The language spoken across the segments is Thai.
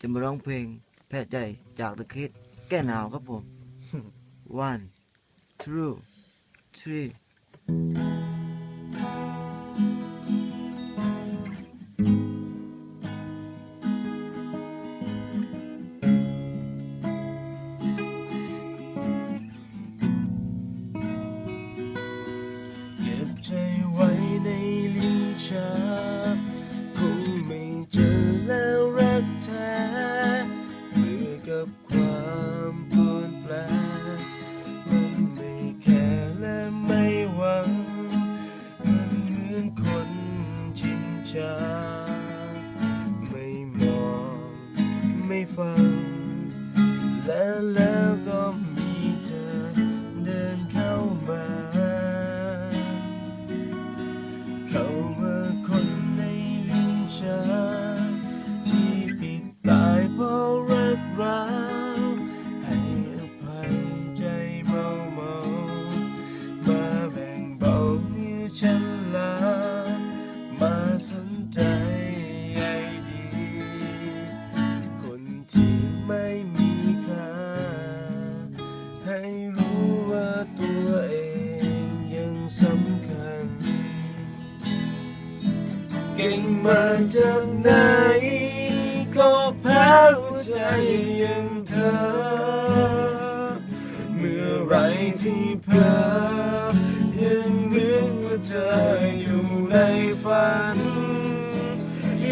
จะมาร้องเพลงแพ้ใจจากตะคิดแก้หนาวครับผม one two three เก็บใจไว้ในลิ้นชัก ก่งมาจากไหน ก็แพ้หัวใจอย่างเธอ เมื่อไรที่เพ้อยังนึกว่าเธออยู่ในฝัน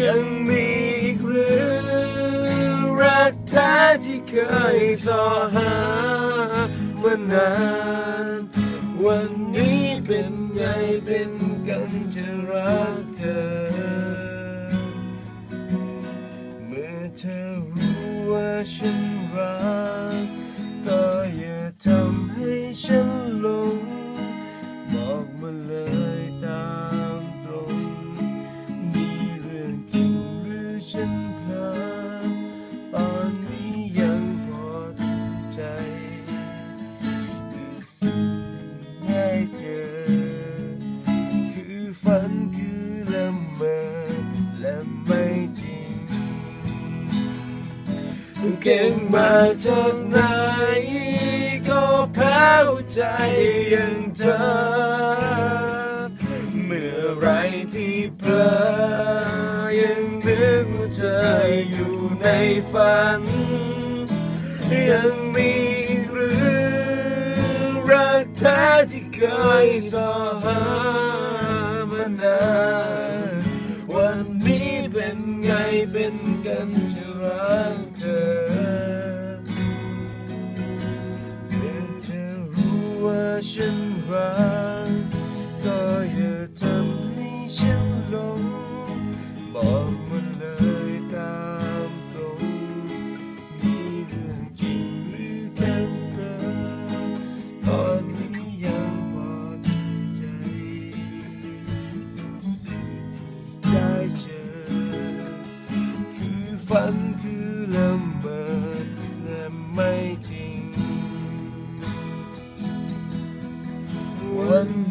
ยังมีอีกหรือรักแท้ที่เคยสอหามานานวันนี้เป็นไงเป็นกันจะรักเธอ เก่งมาจากไหน ก็แพ้วใจอย่างเธอ เมื่อไรที่เพลอยังนึกว่าเธออยู่ในฝัน ยังมีหรือรักแท้ที่เคยสอหามานานวันนี้เป็นไงเป็นกันจะรักเธอ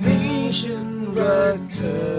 นี้ฉันรักเธอ